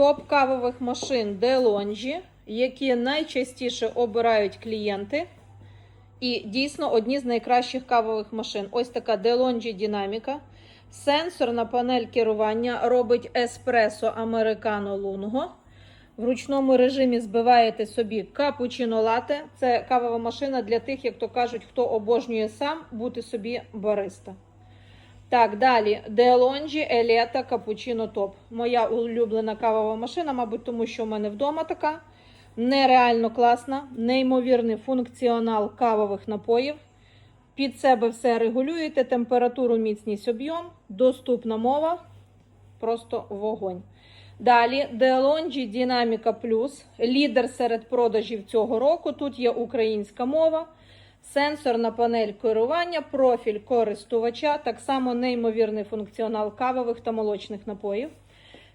топ кавових машин DeLonghi, які найчастіше обирають клієнти. І дійсно одні з найкращих кавових машин. Ось така DeLonghi динаміка. Сенсорна панель керування робить еспресо американо лунго. В ручному режимі збиваєте собі капучино лате. Це кавова машина для тих, як то кажуть, хто обожнює сам бути собі бариста. Так, далі DeLonghi Елета Капучино Топ. Моя улюблена кавова машина, мабуть, тому що в мене вдома така. Нереально класна, неймовірний функціонал кавових напоїв. Під себе все регулюєте, температуру, міцність, об'єм, доступна мова, просто вогонь. Далі DeLonghi Dynamica Plus, лідер серед продажів цього року. Тут є українська мова, сенсорна панель керування, профіль користувача, так само неймовірний функціонал кавових та молочних напоїв.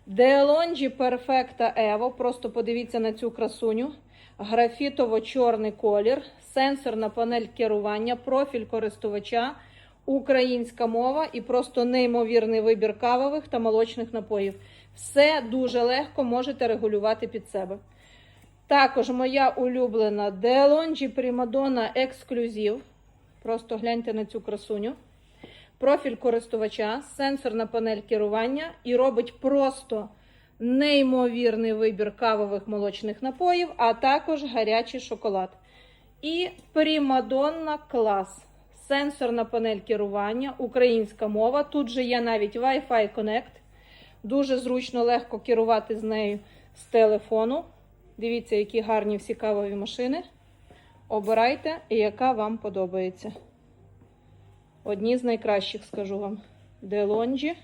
DeLonghi Perfecta Evo, просто подивіться на цю красуню. Графітово-чорний колір, сенсорна панель керування, профіль користувача, українська мова і просто неймовірний вибір кавових та молочних напоїв. Все дуже легко можете регулювати під себе. Також моя улюблена DeLonghi Primadonna Exclusive. Просто гляньте на цю красуню. Профіль користувача, сенсорна панель керування і робить просто неймовірний вибір кавових молочних напоїв, а також гарячий шоколад. І Primadonna клас. Сенсорна панель керування, українська мова. Тут же є навіть Wi-Fi Connect. Дуже зручно, легко керувати з нею з телефону. Дивіться, які гарні всі кавові машини. Обирайте, яка вам подобається. Одні з найкращих, скажу вам. DeLonghi